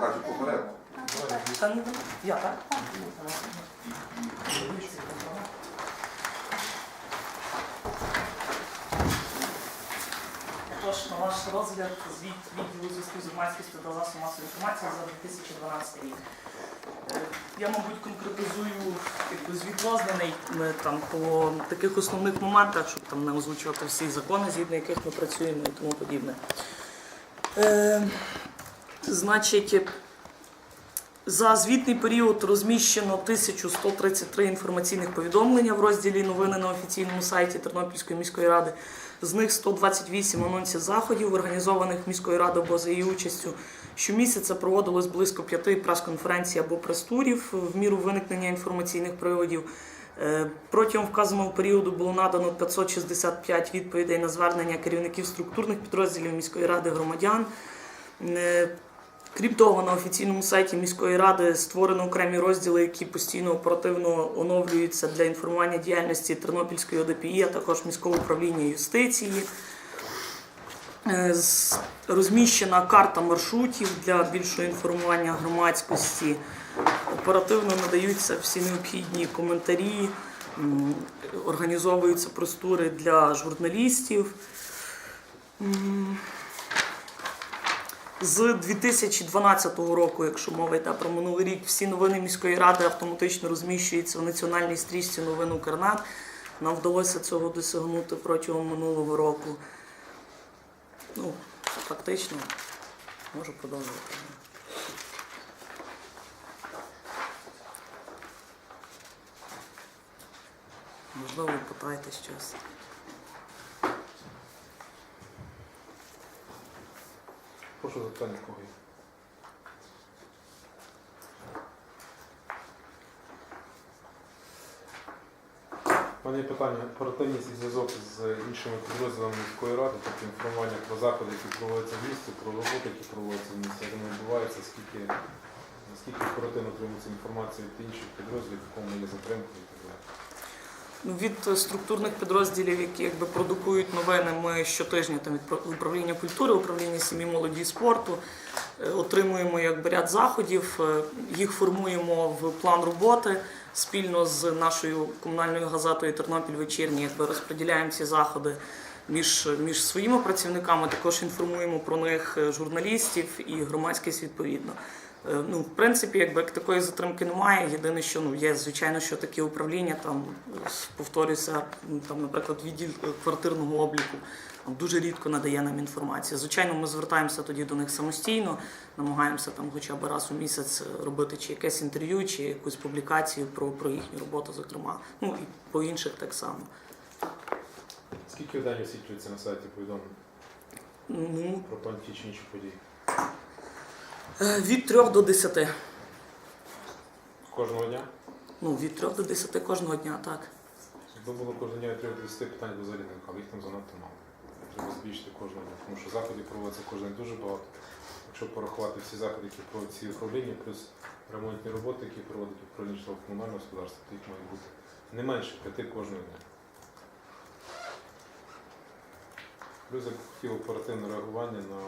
Так, і попередньо. Та ні, я так? Тож на ваш розгляд звіт відділу зв'язку з громадськістю та засобів масової інформації за 2012 рік. Е, Я, мабуть, конкретизую якби, звіт розданий там, по таких основних моментах, щоб там не озвучувати всі закони, згідно яких ми працюємо і тому подібне. Е, значить, за звітний період розміщено 1133 інформаційних повідомлення в розділі Новини на офіційному сайті Тернопільської міської ради. З них 128 анонсів заходів, організованих міською радою або за її участю. Щомісяця проводилось близько п'яти прес-конференцій або прес-турів в міру виникнення інформаційних приводів. Е, Протягом вказаного періоду було надано 565 відповідей на звернення керівників структурних підрозділів міської ради громадян. Крім того, на офіційному сайті міської ради створено окремі розділи, які постійно оперативно оновлюються для інформування діяльності Тернопільської ОДПІ, а також міського управління юстиції. Е, Розміщена карта маршрутів для більшого інформування громадськості. Оперативно надаються всі необхідні коментарі, організовуються простори для журналістів. З 2012 року, якщо мова йде про минулий рік, всі новини міської ради автоматично розміщуються в національній стрічці новин Укрнет. Нам вдалося цього досягнути протягом минулого року. Ну, фактично, можу продовжувати. Можливо, ви питаєте щось. Прошу запитання в кого. У мене є питання. Оперативність і зв'язок з іншими підрозділами міської ради, тобто інформування про заходи, які проводяться в місті, про роботи, які проводяться в місті, як воно відбувається, скільки, наскільки оперативно отримується інформація від інших підрозділів, в якому є затримка і так далі. Від структурних підрозділів, які якби продукують новини, ми щотижня там від управління культури, управління сім'ї, молоді і спорту е, отримуємо якби ряд заходів, е, їх формуємо в план роботи спільно з нашою комунальною газетою Тернопіль вечірній, якби розподіляємо ці заходи. Між, між своїми працівниками також інформуємо про них е, журналістів і громадськість відповідно. Е, Ну, в принципі, якби як такої затримки немає. Єдине, що ну є, звичайно, що такі управління, там е, повторюся, там, наприклад, відділ е, квартирного обліку там, дуже рідко надає нам інформацію. Звичайно, ми звертаємося тоді до них самостійно, намагаємося там хоча б раз у місяць робити чи якесь інтерв'ю, чи якусь публікацію про, про їхню роботу, зокрема. Ну і по інших так само. Скільки в день висвітлюється на сайті повідомлень Ну, про інші події? Е, від 3 до 10. Кожного дня? Ну, від 3 до 10 кожного дня, так. Якби було кожного дня 3-10 питань до взагалі не виникало, їх там занадто мало. Треба збільшити кожного дня, тому що заходів проводиться кожен день дуже багато. Якщо порахувати всі заходи, які проводять ці управління, плюс ремонтні роботи, які проводить управління житлово-комунального господарства, то їх має бути не менше п'яти кожного дня. Плюс я хотів оперативне реагування на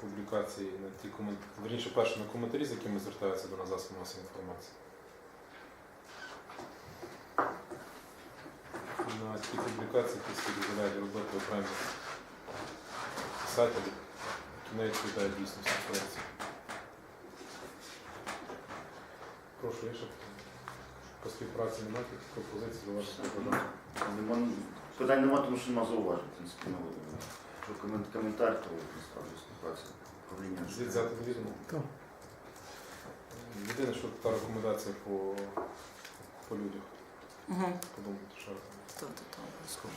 публікації, на ті коментарі, верніше перше на коментарі, з якими звертаються до нас засоби масової інформації. на ті публікації, які дозволяють робити окремі сайти, які не відповідають дійсності ситуації. Прошу, є ще по співпраці немає якихось пропозицій до вашого? Нема, питань немає, тому що нема зауважень, в принципі, не Комент- коментар, то насправді співпраця управління. Звіт взяти до? Так. Єдине, що та рекомендація по, по людях. Угу. Подумайте, що Так, так, так.